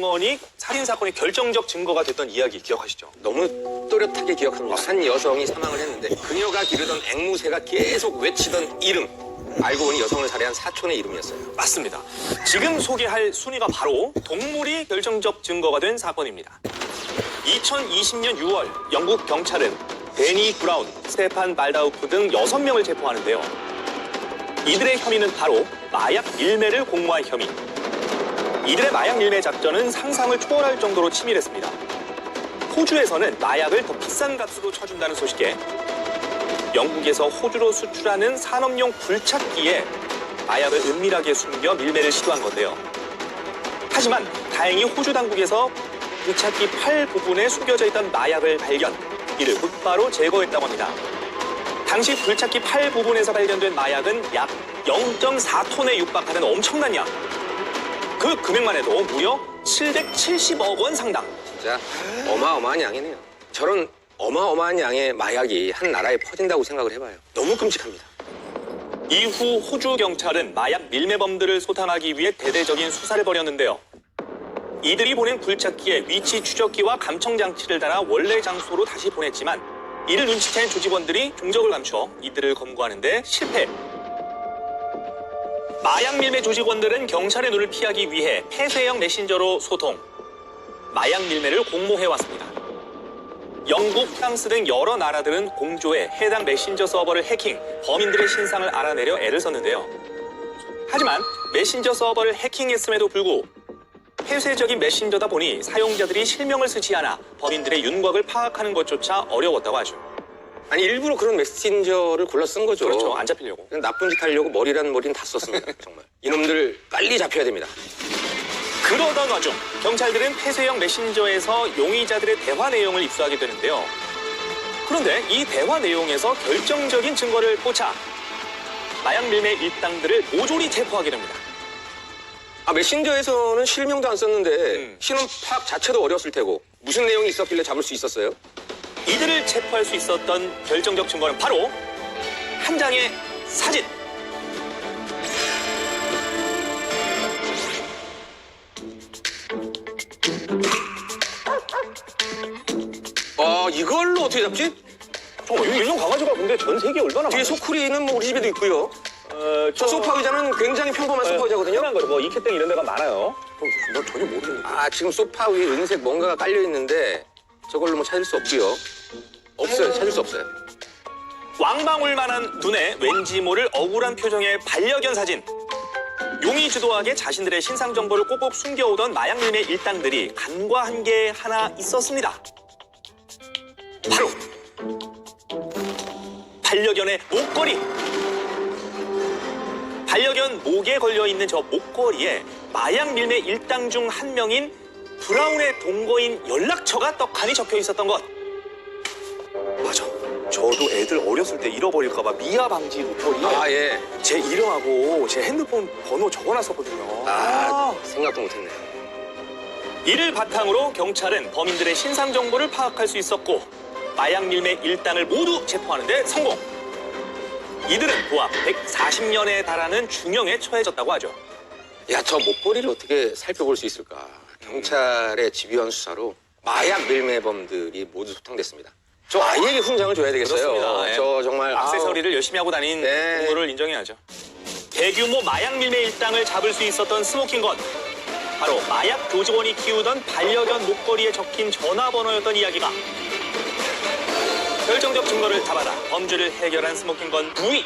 증언이 살인 사건의 결정적 증거가 됐던 이야기 기억하시죠? 너무 또렷하게 기억합니다. 한 여성이 사망을 했는데 그녀가 기르던 앵무새가 계속 외치던 이름. 알고 보니 여성을 살해한 사촌의 이름이었어요. 맞습니다. 지금 소개할 순위가 바로 동물이 결정적 증거가 된 사건입니다. 2020년 6월 영국 경찰은 데니 브라운, 스테판 발다우프 등 6명을 체포하는데요. 이들의 혐의는 바로 마약 밀매를 공모한 혐의. 이들의 마약 밀매 작전은 상상을 초월할 정도로 치밀했습니다. 호주에서는 마약을 더 비싼 값으로 쳐준다는 소식에 영국에서 호주로 수출하는 산업용 굴착기에 마약을 은밀하게 숨겨 밀매를 시도한 건데요. 하지만 다행히 호주 당국에서 굴착기 팔 부분에 숨겨져 있던 마약을 발견, 이를 곧바로 제거했다고 합니다. 당시 굴착기 팔 부분에서 발견된 마약은 약 0.4톤에 육박하는 엄청난 양. 그 금액만 해도 무려 770억 원 상당. 진짜 어마어마한 양이네요. 저런 어마어마한 양의 마약이 한 나라에 퍼진다고 생각을 해봐요. 너무 끔찍합니다. 이후 호주 경찰은 마약 밀매범들을 소탕하기 위해 대대적인 수사를 벌였는데요. 이들이 보낸 굴착기에 위치 추적기와 감청 장치를 달아 원래 장소로 다시 보냈지만 이를 눈치챈 조직원들이 종적을 감춰 이들을 검거하는데 실패. 마약 밀매 조직원들은 경찰의 눈을 피하기 위해 폐쇄형 메신저로 소통. 마약 밀매를 공모해 왔습니다. 영국, 프랑스 등 여러 나라들은 공조해 해당 메신저 서버를 해킹, 범인들의 신상을 알아내려 애를 썼는데요. 하지만 메신저 서버를 해킹했음에도 불구하고 폐쇄적인 메신저다 보니 사용자들이 실명을 쓰지 않아 범인들의 윤곽을 파악하는 것조차 어려웠다고 하죠. 아니 일부러 그런 메신저를 골라 쓴 거죠. 그렇죠. 안 잡히려고. 그냥 나쁜 짓 하려고 머리란 머리는 다 썼습니다. 정말. 이놈들 빨리 잡혀야 됩니다. 그러던 와중 경찰들은 폐쇄형 메신저에서 용의자들의 대화 내용을 입수하게 되는데요. 그런데 이 대화 내용에서 결정적인 증거를 꽂아 마약 밀매 일당들을 모조리 체포하게 됩니다. 아 메신저에서는 실명도 안 썼는데 음. 신원 파악 자체도 어려웠을 테고 무슨 내용이 있었길래 잡을 수 있었어요? 이들을 체포할 수 있었던 결정적 증거는 바로 한 장의 사진. 아 이걸로 어떻게 잡지? 저 이런 강아지가 근데 전 세계에 얼마나 뒤에 소쿠리는 뭐 우리 집에도 있고요. 어, 저 소파 의자는 굉장히 평범한 소파 의자거든요. 흔한 거죠. 뭐 이케땡 이런 데가 많아요. 너 전혀 모르겠는데. 아 지금 소파 위에 은색 뭔가가 깔려 있는데 저걸로 뭐 찾을 수 없고요. 없어요. 찾을 수 없어요. 왕방울 만한 눈에 왠지 모를 억울한 표정의 반려견 사진. 용이 주도하게 자신들의 신상 정보를 꼭꼭 숨겨오던 마약 밀매 일당들이 간과한 게 하나 있었습니다. 바로 반려견의 목걸이. 반려견 목에 걸려 있는 저 목걸이에 마약 밀매 일당 중 한 명인 브라운의 동거인 연락처가 떡하니 적혀 있었던 것. 저도 애들 어렸을 때 잃어버릴까봐 미아 방지 목걸이에 아 예. 제 이름하고 제 핸드폰 번호 적어놨었거든요. 아 생각도 못했네요. 이를 바탕으로 경찰은 범인들의 신상 정보를 파악할 수 있었고 마약 밀매 일당을 모두 체포하는 데 성공. 이들은 고압 140년에 달하는 중형에 처해졌다고 하죠. 야 저 목걸이를 어떻게 살펴볼 수 있을까? 경찰의 집요한 수사로 마약 밀매범들이 모두 소탕됐습니다. 저 아이에게 훈장을 줘야 되겠어요. 그렇습니다. 예. 저 정말 아우, 액세서리를 열심히 하고 다닌 네. 공로를 인정해야죠. 대규모 마약 밀매 일당을 잡을 수 있었던 스모킹건. 바로 마약 조직원이 키우던 반려견 목걸이에 적힌 전화번호였던 이야기가 결정적 증거를 잡아다 범죄를 해결한 스모킹건 9위